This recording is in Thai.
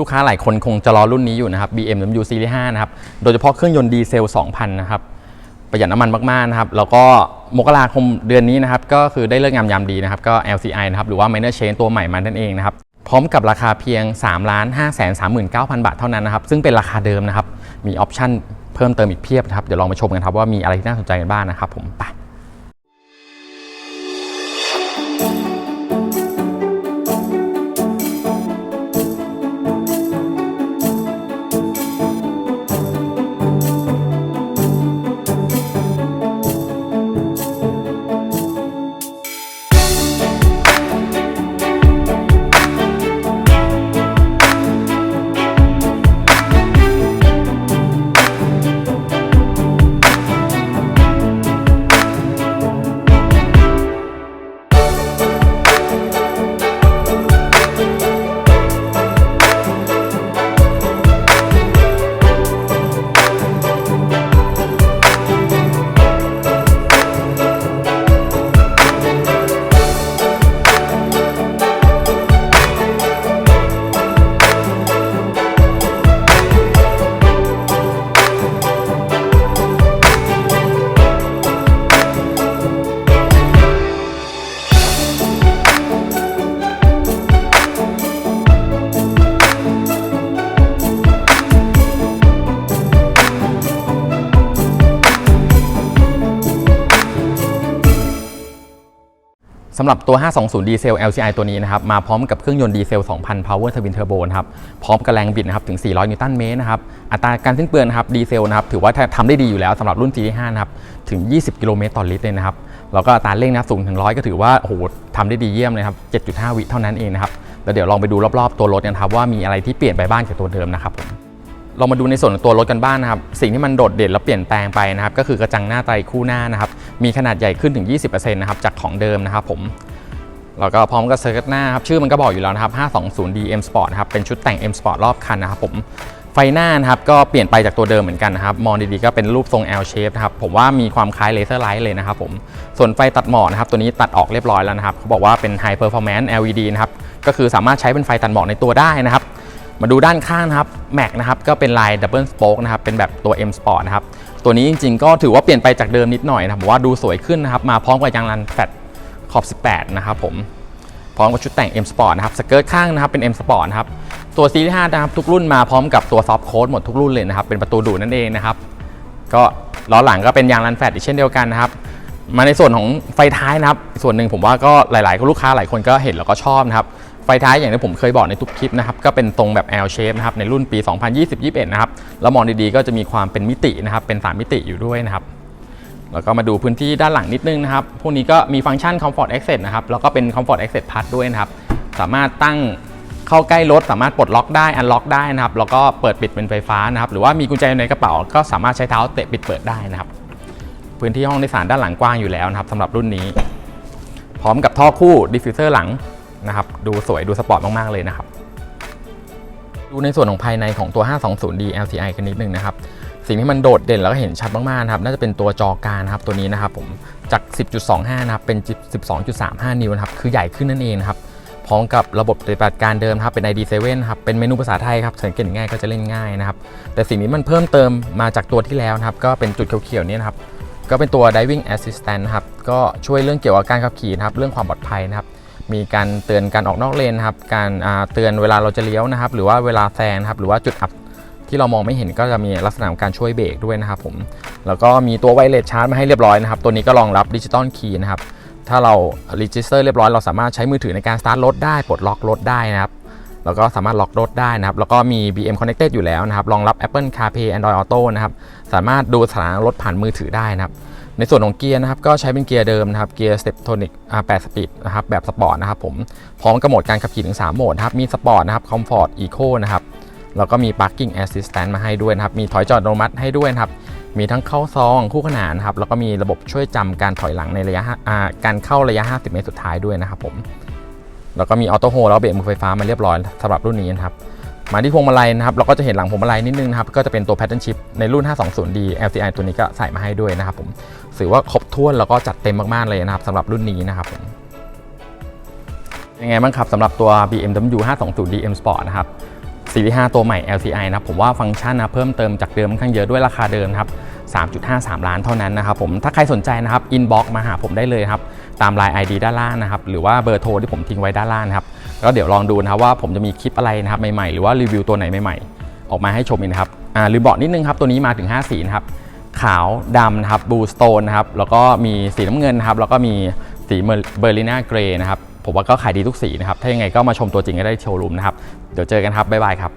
ลูกค้าหลายคนคงจะรอรุ่นนี้อยู่นะครับ BMW Series 5นะครับ โดยเฉพาะเครื่องยนต์ดีเซล 2,000 นะครับ ประหยัดน้ำมันมาก ๆ นะครับ แล้วก็มกราคมเดือนนี้นะครับ ก็คือได้เลิกงามยามดีนะครับ ก็ LCI นะครับ หรือว่า Minor Change ตัวใหม่มานั่นเองนะครับ พร้อมกับราคาเพียง 3 5 3 9 0 0 0 บาทเท่านั้นนะครับ ซึ่งเป็นราคาเดิมนะครับ มีออปชั่นเพิ่มเติมอีกเพียบนะครับ เดี๋ยวลองมาชมกันครับว่ามีอะไรที่น่าสนใจกันบ้างนะครับผมไป สำหรับตัว 520 ดีเซล LCI ตัวนี้นะครับมาพร้อมกับเครื่องยนต์ดีเซล 2,000 Power Twin Turbo นะครับพร้อมกับแรงบิดนะครับถึง 400 นิวตันเมตรนะครับอัตราการสิ้นเปลืองนะครับดีเซลนะครับถือว่าทำได้ดีอยู่แล้วสำหรับรุ่น Series 5นะครับถึง 20 กิโลเมตรต่อลิตรเลยนะครับแล้วก็อัตราเร่งนะครับสูงถึง 100 ก็ถือว่าโอ้โหทำได้ดีเยี่ยมเลยครับ 7.5 วิเท่านั้นเองนะครับแล้วเดี๋ยวลองไปดูรอบๆตัวรถกันครับว่ามีอะไรที่เปลี่ยนไปบ้างจากตัวเดิมนะครับผมเรามาดูในส่วนของตัวรถกันบ้างนะครับ สิ่งที่มันโดดเด่นและเปลี่ยนแปลงไปนะครับ ก็คือกระจังหน้าไตรคู่หน้านะครับ มีขนาดใหญ่ขึ้นถึง 20%นะครับจากของเดิมนะครับผมแล้วก็พร้อมกับเซอร์กิตหน้าครับชื่อมันก็บอกอยู่แล้วนะครับ 520D M Sport นะครับเป็นชุดแต่ง M Sport รอบคันนะครับผมไฟหน้านะครับก็เปลี่ยนไปจากตัวเดิมเหมือนกันนะครับมองดีๆก็เป็นรูปทรง L shape นะครับผมว่ามีความคล้ายเลเซอร์ไลท์เลยนะครับผมส่วนไฟตัดหมอกนะครับตัวนี้ตัดออกเรียบร้อยแล้วนะครับเขาบอกว่าเป็น High Performance LED นะครับก็คือสามารถใช้เป็นไฟตัดหมอกในตัวได้นะครับ มาดูด้านข้างนะครับ Mac นะครับก็เป็นลาย Double Spoke นะครับเป็นแบบตัว M Sport นะครับตัวนี้จริงๆ ก็ถือว่าเปลี่ยนไปจากเดิมนิดหน่อยนะผมว่าดูสวยขึ้นนะครับมาพร้อมกับยางรันแฟตขอบ 18 นะครับผมพร้อมกับชุดแต่ง M Sport นะครับสเกิร์ตข้างนะครับเป็น M Sport นะครับตัวซีรีส์5นะครับทุกรุ่นมาพร้อมกับตัวซอฟต์โค้ดหมดทุกรุ่นเลยนะครับเป็นประตูดูดนั่นเองนะครับก็ล้อหลังก็เป็นยางรันแฟตอีกเช่นเดียวกันนะครับมาในส่วนของไฟท้ายนะครับส่วนหนึ่งผมว่าก็หลาย ๆ ลูกค้าหลายคนก็เห็นแล้วก็ชอบนะครับ ไฟท้ายอย่างที่ผมเคยบอกในทุกคลิปนะครับก็เป็นทรงแบบ L shape นะครับในรุ่นปี 2020-21 นะครับแล้วมองดีๆก็จะมีความเป็นมิตินะครับเป็น 3 มิติอยู่ด้วยนะครับแล้วก็มาดูพื้นที่ด้านหลังนิดนึงนะครับ พวกนี้ก็มีฟังก์ชัน Comfort Access นะครับ แล้วก็เป็น Comfort Access Plus ด้วยนะครับ สามารถตั้งเข้าใกล้รถ สามารถปลดล็อกได้ อันล็อกได้นะครับ แล้วก็เปิดปิดเป็นไฟฟ้านะครับ หรือว่ามีกุญแจอยู่ในกระเป๋า ก็สามารถใช้เท้าเตะปิดเปิดได้นะครับ พื้นที่ห้องโดยสารด้านหลังกว้างอยู่แล้วนะครับสำหรับรุ่นนี้ พร้อมกับท่อคู่ดิฟฟิวเซอร์หลัง นะครับดูสวยดูสปอร์ตมาก ๆ เลยนะครับ ดูในส่วนของภายในของตัว 520D LCI กันนิดนึงนะครับ สิ่งที่มันโดดเด่นแล้วก็เห็นชัดมากๆนะครับน่าจะเป็นตัวจอกลารนะครับตัวนี้นะครับผมจาก 10.25 นะครับเป็น 12.35 นิ้วนะครับคือใหญ่ขึ้นนั่นเองนะครับพร้อมกับระบบปฏิบัติการเดิมนะครับเป็น ID7 ครับเป็นเมนูภาษาไทยครับสังเกตง่ายก็จะเล่นง่ายนะครับแต่สิ่งนี้มันเพิ่มเติมมาจากตัวที่แล้วนะครับก็เป็นจุดเขียวๆนี้นะครับก็เป็นตัว diving assistant นะครับก็ช่วยเรื่องเกี่ยวกับการขับขี่นะครับเรื่องความปลอดภัยนะครับ มีการเตือนการออกนอกเลนนะครับ การเตือนเวลาเราจะเลี้ยวนะครับ หรือว่าเวลาแซงครับ หรือว่าจุดอับที่เรามองไม่เห็นก็จะมีลักษณะของการช่วยเบรกด้วยนะครับผม แล้วก็มีตัวไวเลสชาร์จมาให้เรียบร้อยนะครับ ตัวนี้ก็รองรับดิจิตอลคีย์นะครับ ถ้าเรา register เรียบร้อยเราสามารถใช้มือถือในการสตาร์ทรถได้ ปลดล็อกรถได้นะครับ แล้วก็สามารถล็อกรถได้นะครับ แล้วก็มี BM connected อยู่แล้วนะครับ รองรับ Apple CarPlay Android Auto นะครับ สามารถดูสถานะรถผ่านมือถือได้นะครับ ในส่วนของเกียร์นะครับก็ใช้เป็นเกียร์เดิมนะครับเกียร์ Steptronic อ่า8สปีดนะครับแบบสปอร์ตนะครับผมพร้อมกับโหมดการขับขี่ถึง 3 โหมดนะครับมีสปอร์ตนะครับ Comfort Eco นะครับแล้วก็มี Parking Assistant มาให้ด้วยนะครับ มีถอยจอดอัตโนมัติให้ด้วยนะครับ มีทั้งเข้าซองคู่ขนานนะครับ แล้วก็มีระบบช่วยจำการถอยหลังในระยะการเข้าระยะ 50 เมตรสุดท้ายด้วยนะครับผม แล้วก็มีออโต้โฮแล้วเบรกมือไฟฟ้ามาเรียบร้อยสำหรับรุ่นนี้นะครับ มาที่พวงมาลัยนะครับเราก็จะเห็นหลังพวงมาลัยนิดนึงนะครับก็จะเป็นตัว Pattern Shift ในรุ่น 520D LCI ตัวนี้ก็ใส่มาให้ด้วยนะครับผมถือว่าครบถ้วนแล้วก็จัดเต็มมากๆเลยนะครับสำหรับรุ่นนี้นะครับผมยังไงบ้างครับสำหรับตัว BMW 520D M Sport นะครับ4.5ตัวใหม่ LCI นะครับผมว่าฟังก์ชันนะเพิ่มเติมจากเดิมค่อนข้างเยอะด้วยราคาเดิมครับ3.53 ล้านเท่านั้นนะครับผมถ้าใครสนใจนะครับอินบ็อกมาหาผมได้เลยครับตาม Line ID ด้านล่างนะครับหรือว่าเบอร์โทรที่ผมทิ้งไว้ด้านล่างนะครับ แล้วเดี๋ยวลองดูนะครับว่าผมจะมีคลิปอะไรนะครับใหม่ๆ หรือว่ารีวิวตัวไหนใหม่ๆ ออกมาให้ชมอีกนะครับอ่าลืมบอกนิดนึงครับตัวนี้มาถึง 5 สีนะครับขาวดำนะครับบูสโตนนะครับแล้วก็มีสีน้ำเงินนะครับแล้วก็มีสีเบอร์ลิน่าเกรย์นะครับผมว่าก็ขายดีทุกสีนะครับถ้ายังไงก็มาชมตัวจริงก็ได้โชว์รูมนะครับเดี๋ยวเจอกันครับบ๊ายบายครับ